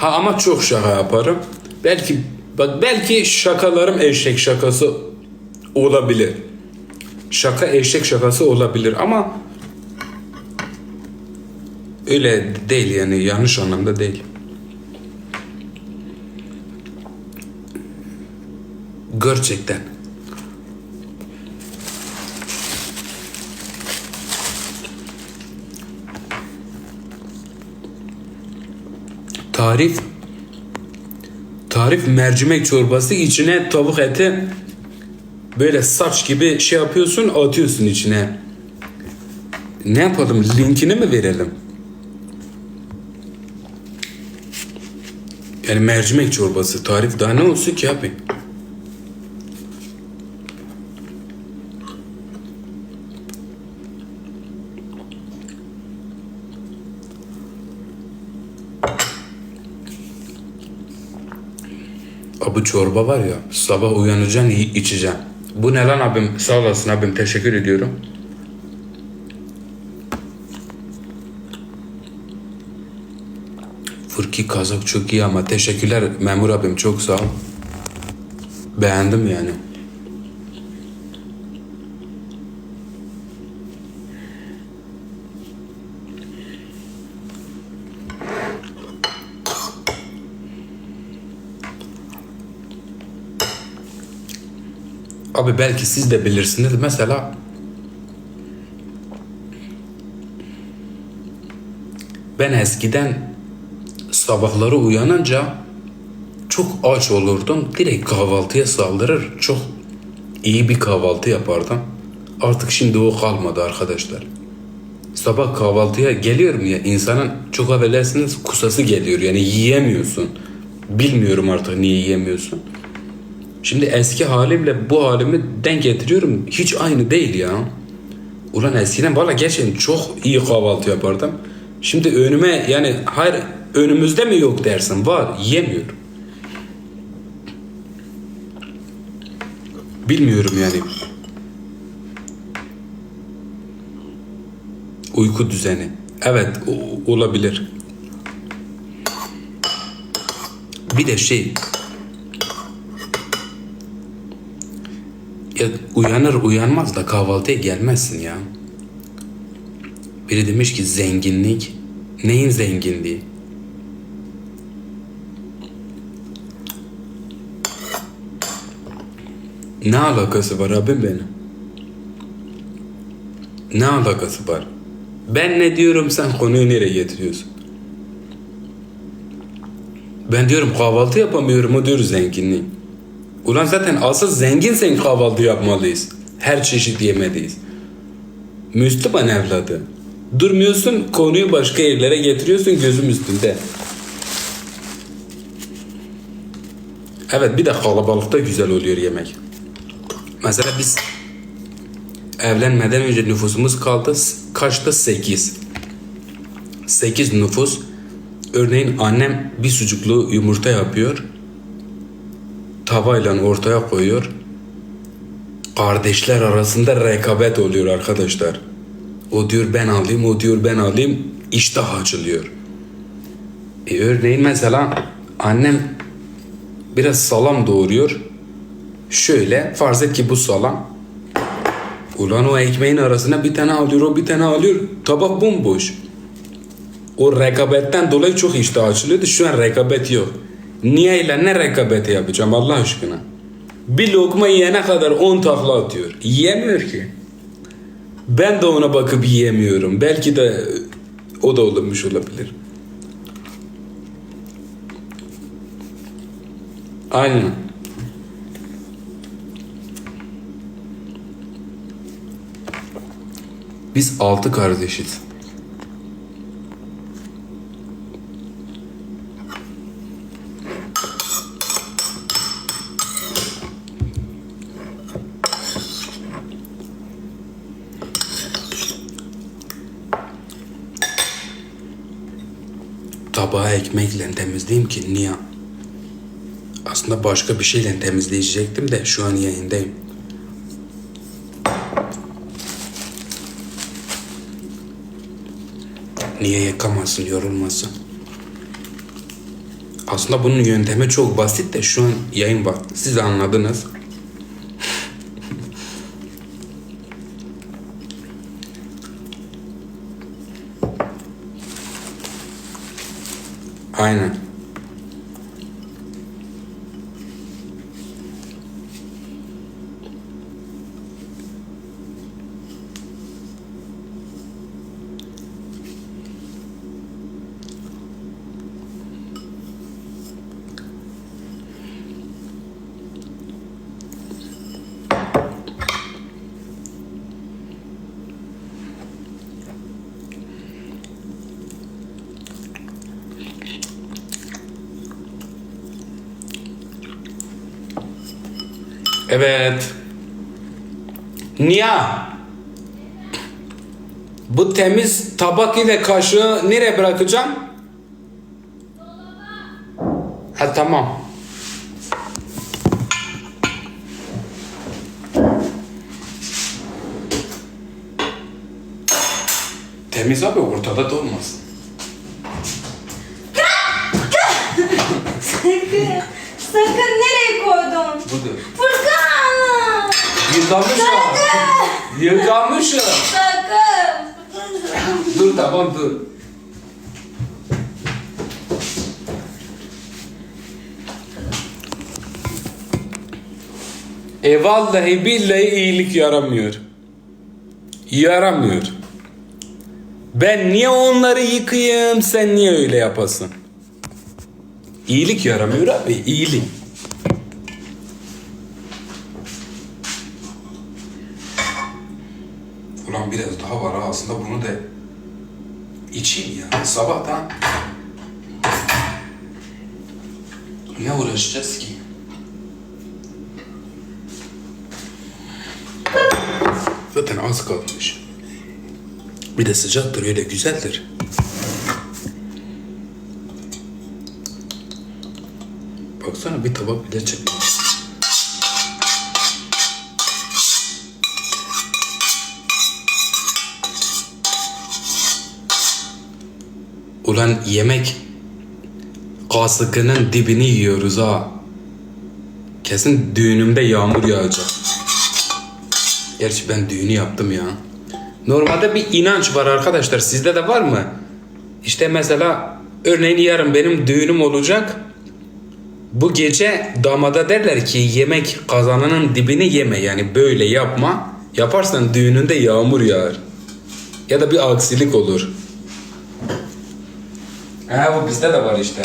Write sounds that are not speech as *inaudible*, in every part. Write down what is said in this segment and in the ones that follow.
Ha ama çok şaka yaparım. Belki bak belki şakalarım eşek şakası olabilir. Şaka eşek şakası olabilir ama öyle değil yani yanlış anlamda değil. Gerçekten. Tarif Tarif mercimek çorbası içine tavuk eti böyle saç gibi şey yapıyorsun atıyorsun içine. Ne yapalım linkini mi verelim? Yani mercimek çorbası tarif daha ne olsun ki abi? Abi çorba var ya sabah uyanacaksın içeceksin. Bu ne lan abim sağ olasın abim teşekkür ediyorum. Fırki kazak çok iyi ama teşekkürler memur abim çok sağ ol. Beğendim yani. Abi belki siz de bilirsiniz. Mesela ben eskiden sabahları uyanınca çok aç olurdum. Direkt kahvaltıya saldırır. Çok iyi bir kahvaltı yapardım. Artık şimdi o kalmadı arkadaşlar. Sabah kahvaltıya geliyorum ya insanın çok affedersiniz kusası geliyor. Yani yiyemiyorsun. Bilmiyorum artık niye yiyemiyorsun. Şimdi eski halimle bu halimi denk getiriyorum. Hiç aynı değil ya. Ulan eskiden valla gerçekten çok iyi kahvaltı yapardım. Şimdi önüme yani hayır önümüzde mi yok dersin var yemiyorum. Bilmiyorum yani. Uyku düzeni. Evet olabilir. Bir de şey Ya uyanır uyanmaz da kahvaltıya gelmezsin ya. Biri demiş ki zenginlik. Neyin zenginliği? Ne alakası var abim benim? Ne alakası var? Ben ne diyorum sen konuyu nereye getiriyorsun? Ben diyorum kahvaltı yapamıyorum o diyor zenginlik. Ulan zaten asıl zenginsen kahvaltı yapmalıyız. Her çeşit yemeliyiz. Müslüman evladı. Durmuyorsun konuyu başka yerlere getiriyorsun gözüm üstünde. Evet bir de kalabalıkta güzel oluyor yemek. Mesela biz evlenmeden önce nüfusumuz kaldı kaçta 8. 8 nüfus. Örneğin annem bir sucuklu yumurta yapıyor tavayla ortaya koyuyor. Kardeşler arasında rekabet oluyor arkadaşlar. O diyor ben alayım, o diyor ben alayım. İştah açılıyor. E örneğin mesela annem biraz salam doğuruyor. Şöyle farz et ki bu salam. Ulan o ekmeğin arasına bir tane alıyor, o bir tane alıyor. Tabak bomboş. O rekabetten dolayı çok iştah açılıyordu. Şu an rekabet yok. Niye ile ne rekabeti yapacağım Allah aşkına? Bir lokma yiyene kadar 10 takla atıyor. Yiyemiyor ki. Ben de ona bakıp yiyemiyorum. Belki de o da olmuş olabilir. Aynen. Biz altı kardeşiz. Ekmekle temizleyeyim ki niye? Aslında başka bir şeyle temizleyecektim de şu an yayındayım. Niye yıkamasın, yorulmasın? Aslında bunun yöntemi çok basit de şu an yayın var. Siz anladınız. Aynen. Evet. Nia. Bu temiz tabak ile kaşığı nereye bırakacağım? Ha tamam. Yıkamışım. Sakın. dur tamam dur. E vallahi billahi iyilik yaramıyor. Yaramıyor. Ben niye onları yıkayayım sen niye öyle yapasın? İyilik yaramıyor abi iyilik. Ulan biraz daha var aslında bunu da içeyim ya sabahtan. Ne uğraşacağız ki? Zaten az kalmış. Bir de sıcaktır öyle güzeldir. Baksana bir tabak bile çıkmış. Ulan yemek kasıkının dibini yiyoruz ha. Kesin düğünümde yağmur yağacak. Gerçi ben düğünü yaptım ya. Normalde bir inanç var arkadaşlar. Sizde de var mı? İşte mesela örneğin yarın benim düğünüm olacak. Bu gece damada derler ki yemek kazanının dibini yeme. Yani böyle yapma. Yaparsan düğününde yağmur yağar. Ya da bir aksilik olur. Ha bu bizde de var işte.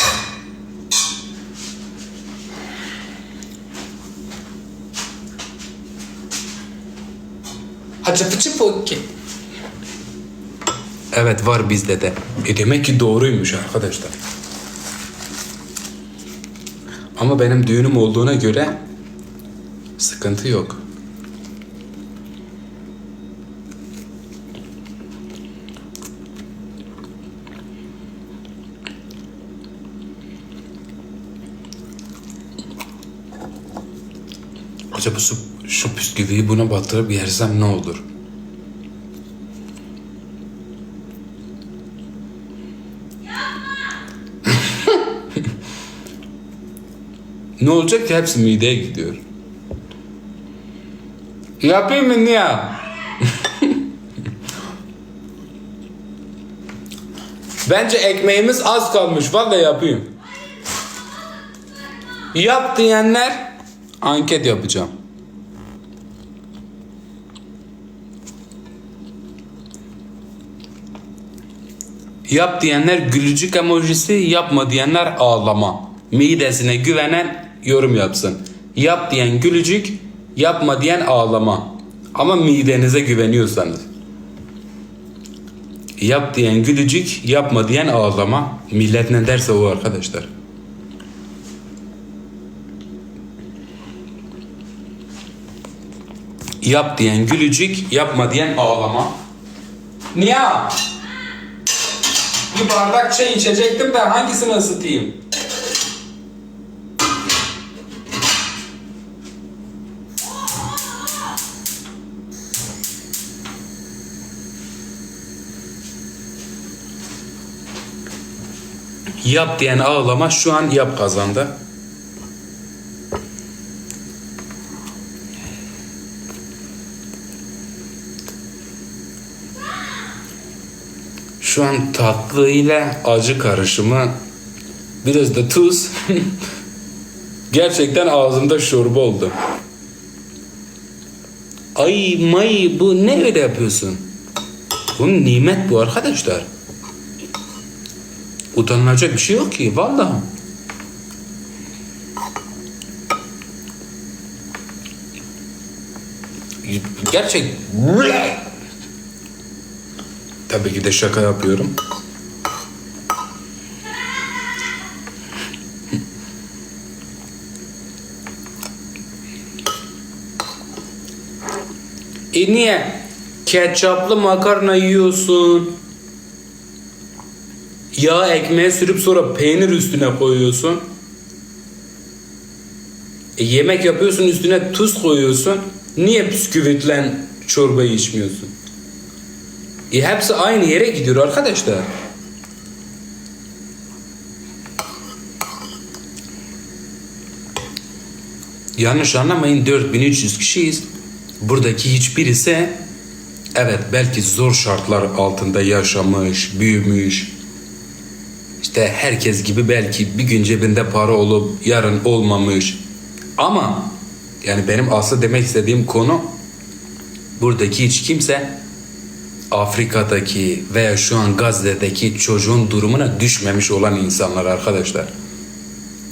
Acı fıçı fokki. Evet var bizde de. E demek ki doğruymuş arkadaşlar. Ama benim düğünüm olduğuna göre sıkıntı yok. Acaba şu, bisküviyi buna batırıp yersem ne olur? *laughs* ne olacak ki hepsi mideye gidiyor. Yapayım mı niye? *laughs* Bence ekmeğimiz az kalmış. Vallahi yapayım. Yap diyenler anket yapacağım. Yap diyenler gülücük emojisi, yapma diyenler ağlama. Midesine güvenen yorum yapsın. Yap diyen gülücük, yapma diyen ağlama. Ama midenize güveniyorsanız. Yap diyen gülücük, yapma diyen ağlama. Millet ne derse o arkadaşlar. Yap diyen gülücük, yapma diyen ağlama. Niye? Bir bardak çay içecektim de hangisini ısıtayım? Yap diyen ağlama şu an yap kazandı. Şu an tatlı ile acı karışımı biraz da tuz. *laughs* Gerçekten ağzımda şorba oldu. Ay may bu ne öyle yapıyorsun? Bu nimet bu arkadaşlar. Utanılacak bir şey yok ki vallahi. Gerçek. Tabii ki de şaka yapıyorum. E niye? Ketçaplı makarna yiyorsun. Yağ ekmeğe sürüp sonra peynir üstüne koyuyorsun. E yemek yapıyorsun üstüne tuz koyuyorsun. Niye bisküvitle çorbayı içmiyorsun? E hepsi aynı yere gidiyor arkadaşlar. Yanlış anlamayın 4300 kişiyiz. Buradaki hiçbirisi evet belki zor şartlar altında yaşamış, büyümüş. İşte herkes gibi belki bir gün cebinde para olup yarın olmamış. Ama yani benim asıl demek istediğim konu buradaki hiç kimse Afrika'daki veya şu an Gazze'deki çocuğun durumuna düşmemiş olan insanlar arkadaşlar.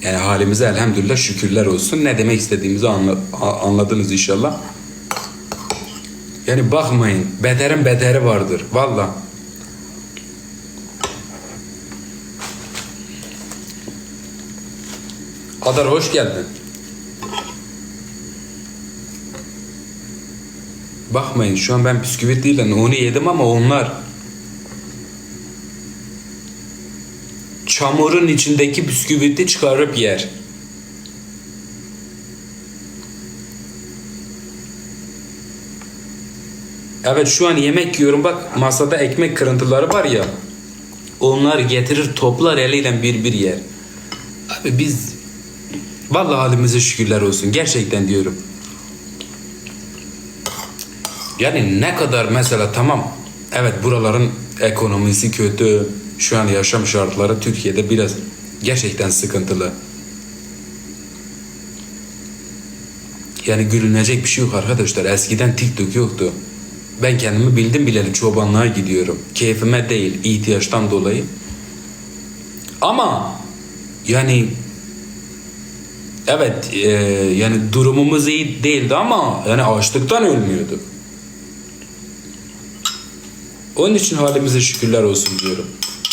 Yani halimize elhamdülillah şükürler olsun. Ne demek istediğimizi anladınız inşallah. Yani bakmayın. Beterin beteri vardır. Valla. Adar hoş geldin. Bakmayın şu an ben bisküvit değil de onu yedim ama onlar çamurun içindeki bisküviti çıkarıp yer. Evet şu an yemek yiyorum bak masada ekmek kırıntıları var ya. Onlar getirir toplar eliyle bir bir yer. Abi biz vallahi halimize şükürler olsun gerçekten diyorum. Yani ne kadar mesela tamam evet buraların ekonomisi kötü. Şu an yaşam şartları Türkiye'de biraz gerçekten sıkıntılı. Yani gülünecek bir şey yok arkadaşlar. Eskiden TikTok yoktu. Ben kendimi bildim bileli çobanlığa gidiyorum. Keyfime değil, ihtiyaçtan dolayı. Ama yani evet e, yani durumumuz iyi değildi ama yani açlıktan ölmüyorduk. Onun için halimize şükürler olsun diyorum.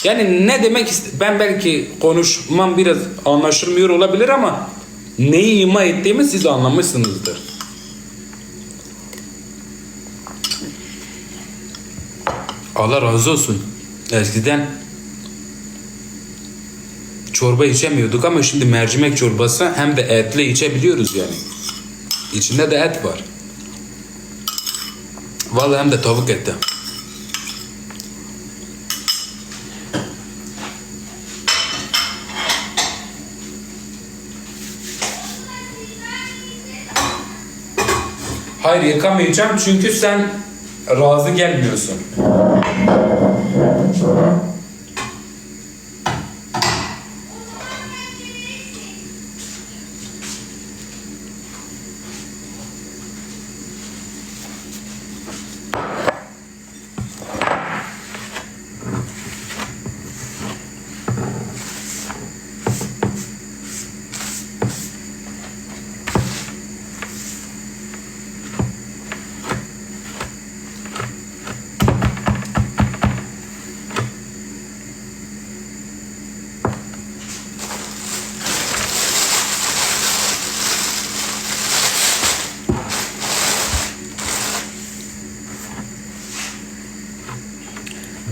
Yani ne demek ben belki konuşmam biraz anlaşılmıyor olabilir ama neyi ima ettiğimi siz anlamışsınızdır. Allah razı olsun. Eskiden çorba içemiyorduk ama şimdi mercimek çorbası hem de etli içebiliyoruz yani. İçinde de et var. Vallahi hem de tavuk eti. Hayır yıkamayacağım çünkü sen razı gelmiyorsun.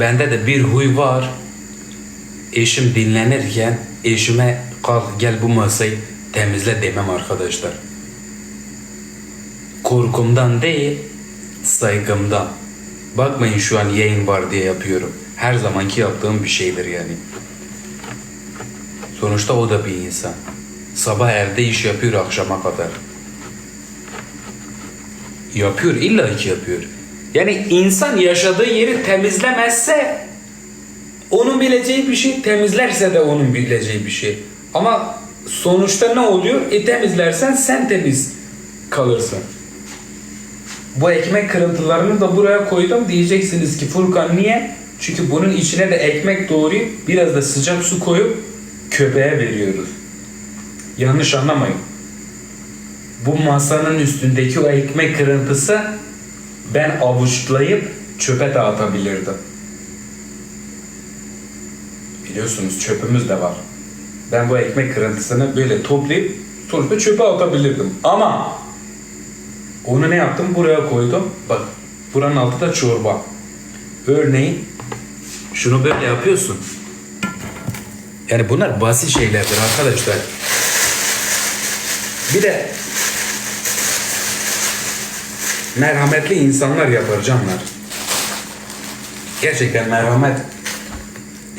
Bende de bir huy var. Eşim dinlenirken eşime kalk gel bu masayı temizle demem arkadaşlar. Korkumdan değil, saygımdan. Bakmayın şu an yayın var diye yapıyorum. Her zamanki yaptığım bir şeydir yani. Sonuçta o da bir insan. Sabah evde iş yapıyor akşama kadar. Yapıyor, illa ki yapıyor. Yani insan yaşadığı yeri temizlemezse onun bileceği bir şey, temizlerse de onun bileceği bir şey. Ama sonuçta ne oluyor? E temizlersen sen temiz kalırsın. Bu ekmek kırıntılarını da buraya koydum. Diyeceksiniz ki Furkan niye? Çünkü bunun içine de ekmek doğrayıp biraz da sıcak su koyup köpeğe veriyoruz. Yanlış anlamayın. Bu masanın üstündeki o ekmek kırıntısı ben avuçlayıp çöpe dağıtabilirdim. Biliyorsunuz çöpümüz de var. Ben bu ekmek kırıntısını böyle toplayıp sonuçta çöpe atabilirdim. Ama onu ne yaptım? Buraya koydum. Bak buranın altı da çorba. Örneğin şunu böyle yapıyorsun. Yani bunlar basit şeylerdir arkadaşlar. Bir de merhametli insanlar yapar canlar. Gerçekten merhamet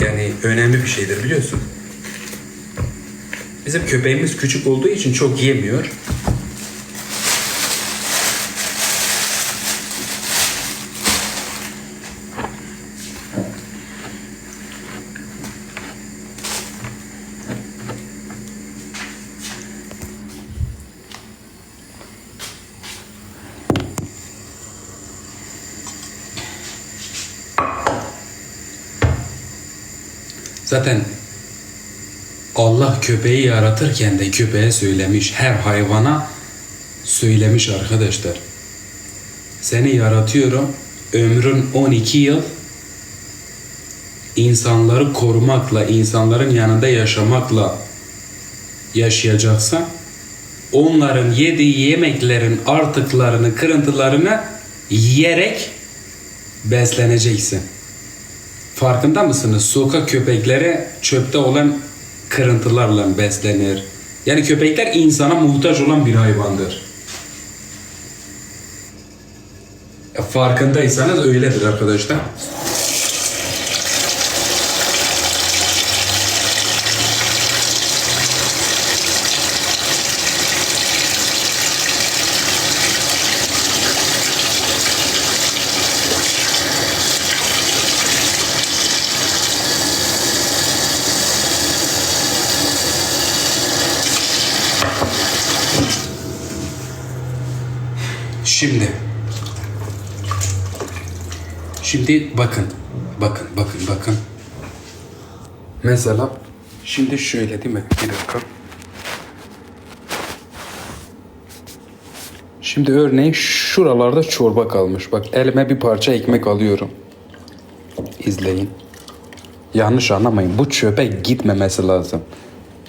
yani önemli bir şeydir biliyorsun. Bizim köpeğimiz küçük olduğu için çok yemiyor. Zaten Allah köpeği yaratırken de köpeğe söylemiş, her hayvana söylemiş arkadaşlar. Seni yaratıyorum, ömrün 12 yıl insanları korumakla, insanların yanında yaşamakla yaşayacaksan onların yediği yemeklerin artıklarını, kırıntılarını yiyerek besleneceksin. Farkında mısınız? Sokak köpekleri çöpte olan kırıntılarla beslenir. Yani köpekler insana muhtaç olan bir hayvandır. Ya Farkındaysanız öyledir arkadaşlar. Şimdi Şimdi bakın bakın bakın bakın Mesela şimdi şöyle değil mi? Bir dakika. Şimdi örneğin şuralarda çorba kalmış. Bak elime bir parça ekmek alıyorum. İzleyin. Yanlış anlamayın. Bu çöpe gitmemesi lazım.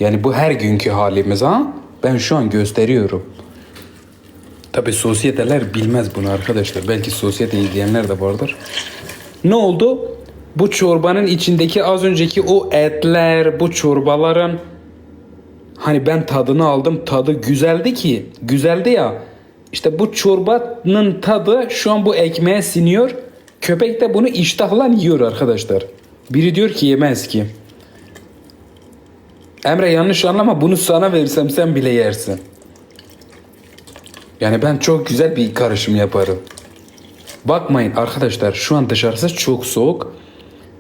Yani bu her günkü halimiz ha. Ben şu an gösteriyorum. Tabi sosyeteler bilmez bunu arkadaşlar. Belki sosyete izleyenler de vardır. Ne oldu? Bu çorbanın içindeki az önceki o etler, bu çorbaların hani ben tadını aldım. Tadı güzeldi ki. Güzeldi ya. İşte bu çorbanın tadı şu an bu ekmeğe siniyor. Köpek de bunu iştahla yiyor arkadaşlar. Biri diyor ki yemez ki. Emre yanlış anlama bunu sana versem sen bile yersin. Yani ben çok güzel bir karışım yaparım. Bakmayın arkadaşlar şu an dışarısı çok soğuk.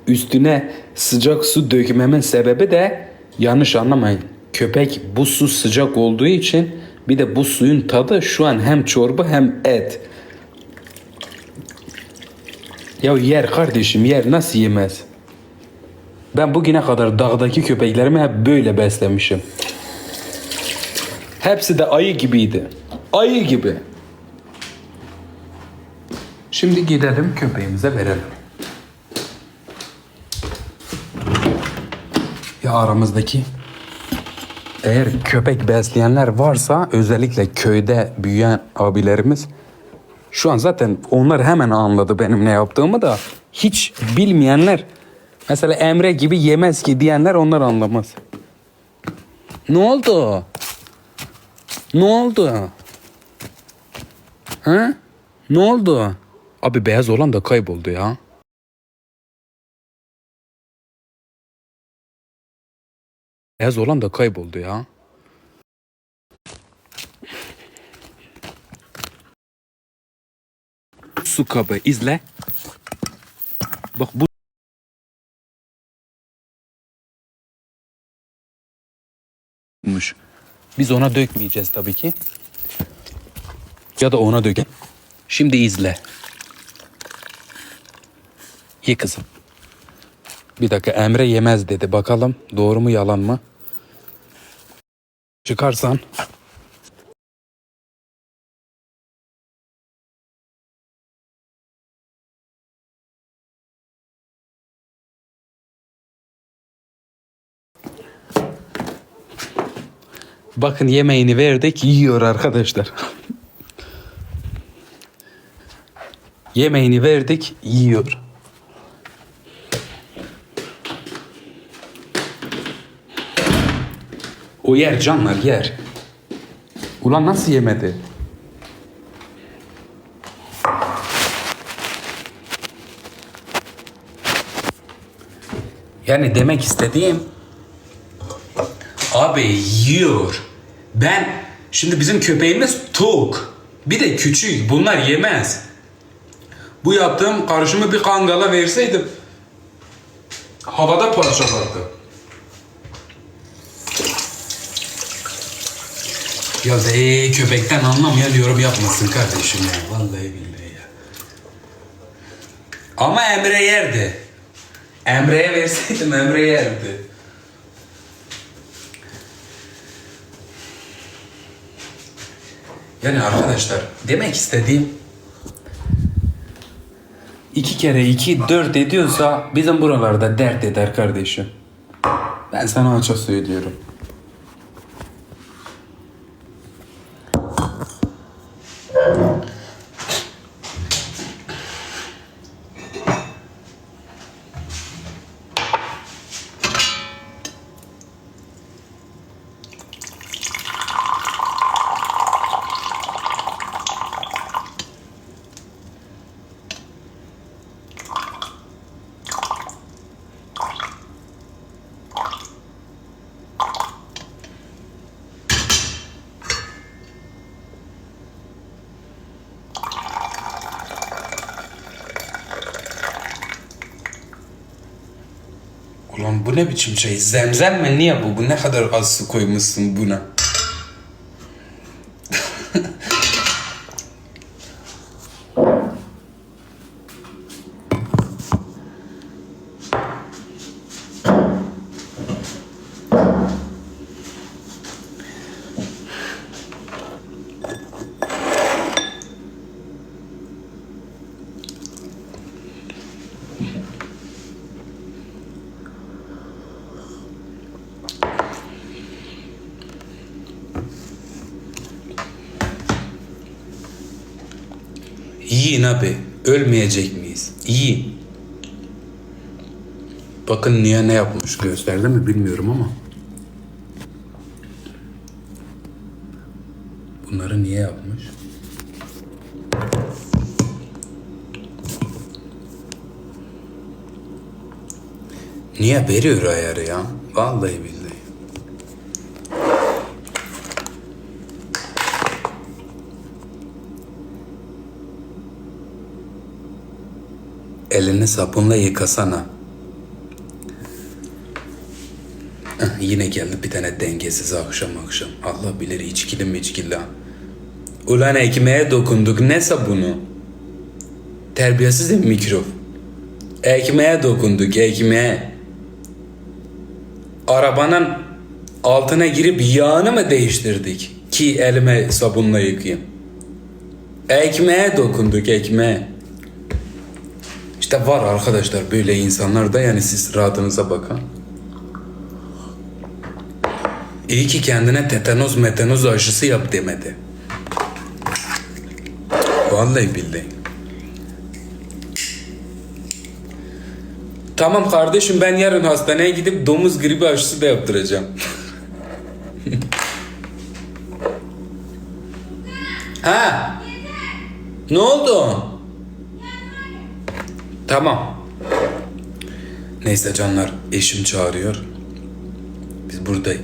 Üstüne sıcak su dökmemin sebebi de yanlış anlamayın. Köpek bu su sıcak olduğu için bir de bu suyun tadı şu an hem çorba hem et. Ya yer kardeşim yer nasıl yemez? Ben bugüne kadar dağdaki köpeklerimi hep böyle beslemişim. Hepsi de ayı gibiydi. Ayı gibi. Şimdi gidelim köpeğimize verelim. Ya aramızdaki eğer köpek besleyenler varsa özellikle köyde büyüyen abilerimiz şu an zaten onlar hemen anladı benim ne yaptığımı da hiç bilmeyenler mesela Emre gibi yemez ki diyenler onlar anlamaz. Ne oldu? Ne oldu? Ha? Ne oldu? Abi beyaz olan da kayboldu ya. Beyaz olan da kayboldu ya. Su kabı izle. Bak bu. Biz ona dökmeyeceğiz tabii ki. Ya da ona döke. Şimdi izle. Ye kızım. Bir dakika Emre yemez dedi. Bakalım doğru mu yalan mı? Çıkarsan. Bakın yemeğini verdik yiyor arkadaşlar. *laughs* yemeğini verdik yiyor. O yer canlar yer. Ulan nasıl yemedi? Yani demek istediğim abi yiyor. Ben şimdi bizim köpeğimiz tok. Bir de küçük. Bunlar yemez. Bu yaptığım karışımı bir kangala verseydim havada parçalardı. Ya de köpekten anlamayan yorum yapmasın kardeşim ya. Vallahi billahi ya. Ama Emre yerdi. Emre'ye verseydim Emre yerdi. Yani arkadaşlar demek istediğim iki kere iki dört ediyorsa bizim buralarda dert eder kardeşim. Ben sana açık söylüyorum. Ulan bu ne biçim şey? Zemzem mi? Niye bu? Bu ne kadar az su koymuşsun buna? Yiyin abi. Ölmeyecek miyiz? Yiyin. Bakın niye ne yapmış gösterdi mi bilmiyorum ama. Bunları niye yapmış? Niye veriyor ayarı ya? Vallahi billahi. Elini sabunla yıkasana. Yine geldi bir tane dengesiz akşam akşam. Allah bilir içkili mi içkili. Ulan ekmeğe dokunduk ne sabunu? Terbiyesiz bir mikrop. Ekmeğe dokunduk ekmeğe. Arabanın altına girip yağını mı değiştirdik? Ki elime sabunla yıkayayım. Ekmeğe dokunduk ekmeğe. İşte var arkadaşlar böyle insanlar da yani siz rahatınıza bakın. İyi ki kendine tetanoz metanoz aşısı yap demedi. Vallahi billahi. Tamam kardeşim ben yarın hastaneye gidip domuz gribi aşısı da yaptıracağım. *laughs* ha? Ne oldu? Tamam. Neyse canlar eşim çağırıyor. Biz Biz